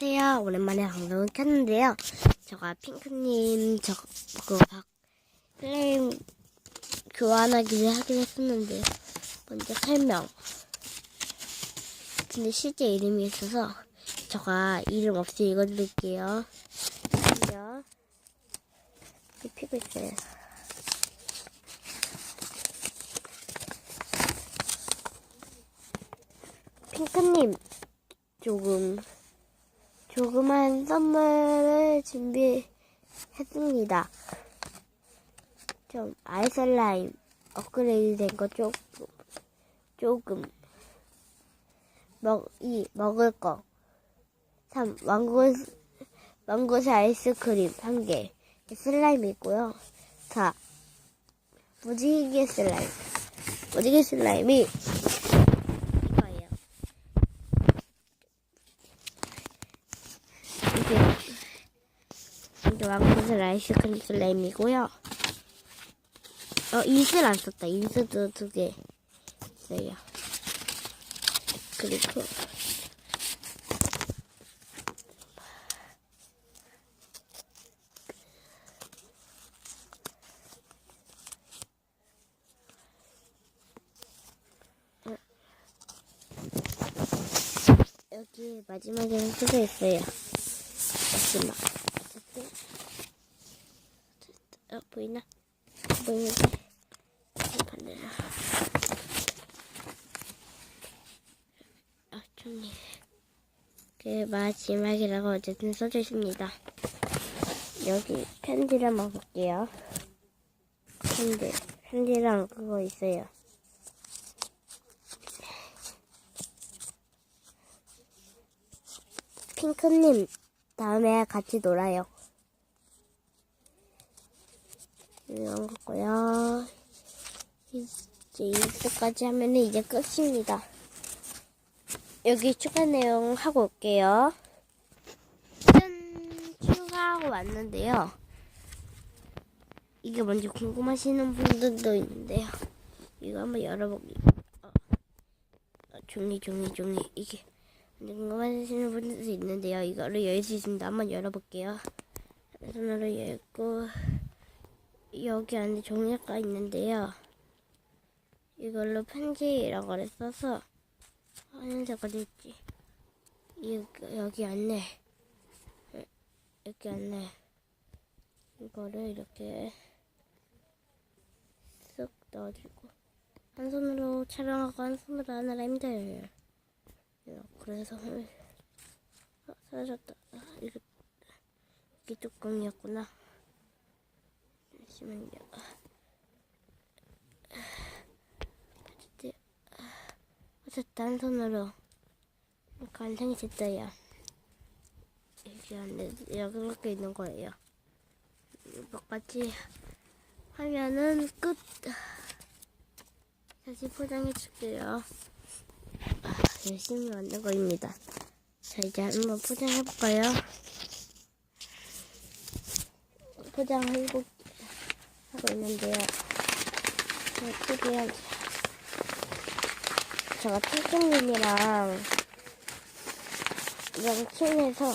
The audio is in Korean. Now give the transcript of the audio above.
안녕하세요. 오랜만에 방송을 켰는데요. 제가 핑크님 박 플레임 교환하기를 하긴 했었는데 먼저 설명. 근데 실제 이름이 있어서 제가 이름 없이 읽어드릴게요. 먼저 피고 있어요. 핑크님 조금 조그만 선물을 준비했습니다. 좀 아이슬라임 업그레이드 된 거 조금 조금 먹, 이, 먹을 거 3. 망고, 망고스 아이스크림 1개 슬라임이 있고요 4. 무지개 슬라임 무지개 슬라임이 이거예요 이게 이게 왕고슬 아이스크림 슬라임이고요. 어 인슬 안 썼다. 인슬도 두 개 있어요. 그리고 여기 마지막에는 쓰고 있어요. 마지막. 어, 보이나? 보이는데. 반대로. 아, 종이. 그 마지막이라고 어쨌든 써져 있습니다. 여기 편지를 한번 볼게요. 편지. 편지랑 그거 있어요. 핑크님, 다음에 같이 놀아요. 이런 거고요. 이제 이거까지 하면은 이제 끝입니다. 여기 추가 내용 하고 올게요. 짠! 추가하고 왔는데요. 이게 뭔지 궁금하시는 분들도 있는데요. 이거 한번 열어보기. 어, 어, 종이, 종이, 종이. 이게 궁금하시는 분들도 있는데요. 이거를 열 수 있습니다. 한번 열어볼게요. 손으로 열고 여기 안에 종이가 있는데요. 이걸로 편지라고 걸 써서 하얀색 어디 있지? 여기, 여기 안에 여기 안에 이거를 이렇게 쓱 넣어주고 한 손으로 촬영하고 한 손으로 하느라 힘들어요. 그래서 어, 사라졌다. 아, 이게 이게 뚜껑이었구나. 잠시만요. 어쨌든 손으로 완성이 됐어요. 여기 안에 이렇게 있는 거예요. 이것까지 하면은 끝. 다시 포장해 줄게요. 열심히 만든 거입니다. 자, 이제 한번 포장해 볼까요? 포장하고 하고 있는데요. 특이한 제가 핑크님이랑 이랑 친해서